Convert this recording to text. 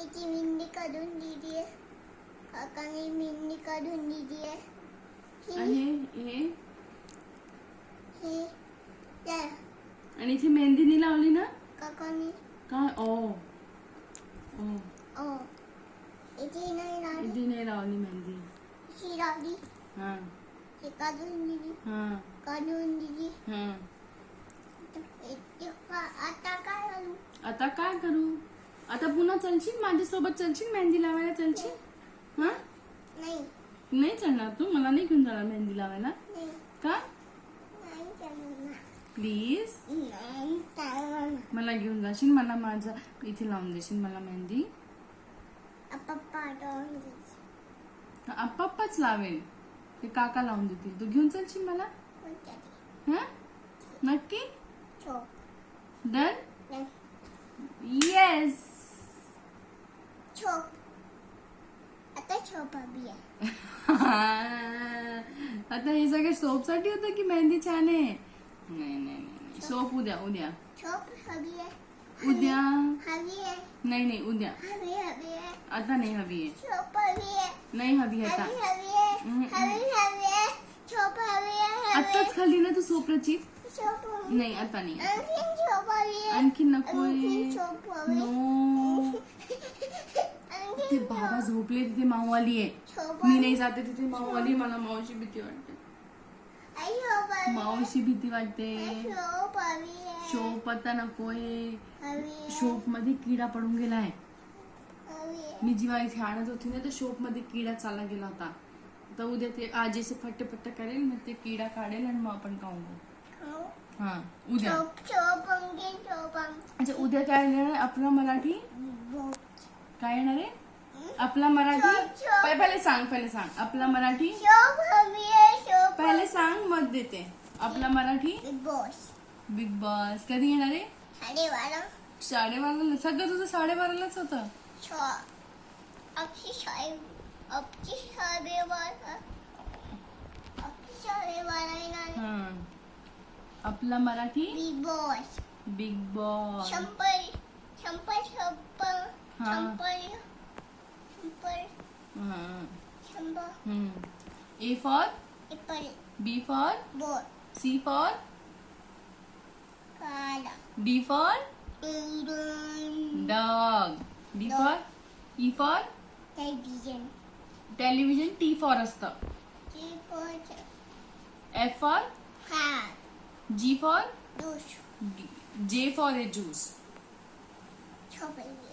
त्याची मेहंदी काढून दिली आहे काकाने मेहंदी काढून दिली आहे आणि ही- हे हे त्या आणि इथे मेहंदी नाही लावली ना? काकाने. काय? ओ. ओ. नाही लावली. इथे नाही लावली मेहंदी शी लावली. हा. हे काढून दिली. हा. काढून दिली. हा. का- आता काय करू? आता काय करू? आता पुन्हा चलशील? माझ्यासोबत चलशील? मेहंदी लावायला चलशील? हा? नाही. नाही चलणार तू? मला नाही घेऊन जाणार मेहंदी लावायला? का? प्लीज मला घेऊन जाशील? मला माझं इथे लावून देशील मला मेहंदी? आप्पाच लावेल. ते काका लावून देतील. तू घेऊन चलशील मला? हा? नक्की? डन? छोप हवी आहे आता हे सगळं सोपसाठी होतं की मेहंदी छान आहे नाही नाही नाही सोप उद्या उद्या छोप हवी आहे उद्या हवी आहे नाही नाही उद्या हवी हवी आहे आता नाही हवी आहे छोप हवी आहे नाही हवी आता हवी हवी हम्म, हवी आहे छोप हवी आहे आताच खाल्ली ना तू सोपराची छोप हवी नाही आता नाही आणखीन छोप हवी आणखीन छोप नो ते आणखीन बाबा झोपले तिथे माऊ आली आहे मी नाही जाते तिथे माऊ आली मला मावशी भीती वाटते। मावशी भीती वाटते। शोप आता नकोय शोप मध्ये किडा पडून गेलाय मी जेव्हा इथे आणत होती ना, तर शोप मध्ये किडा चालला गेला होता। तर उद्या ते आजीचे फट्टे फट्टे करेल मग ते किडा काढेल आणि मग आपण खाऊ. हा, उद्या। अच्छा उद्या काय येणार आपला मराठी. काय येणार आहे? आपला मराठी. पहिले सांग पहिले सांग. आपला मराठी? पहिले सांग मत देते. आपला Marathi? Bigg Boss Bigg Boss कधी येणार आहे? साडेबारा. साडेबाराला. सगळं तुझं साडेबारालाच होतं. हा आपला Marathi? Bigg Boss Bigg Boss शंपर शंपर. शंपर शंपर A for apple. B for ball. C for car. D for dog. D dog. for E for television. Television. T for असतं. T for F for car. G for juice. J for a juice. Chocolate.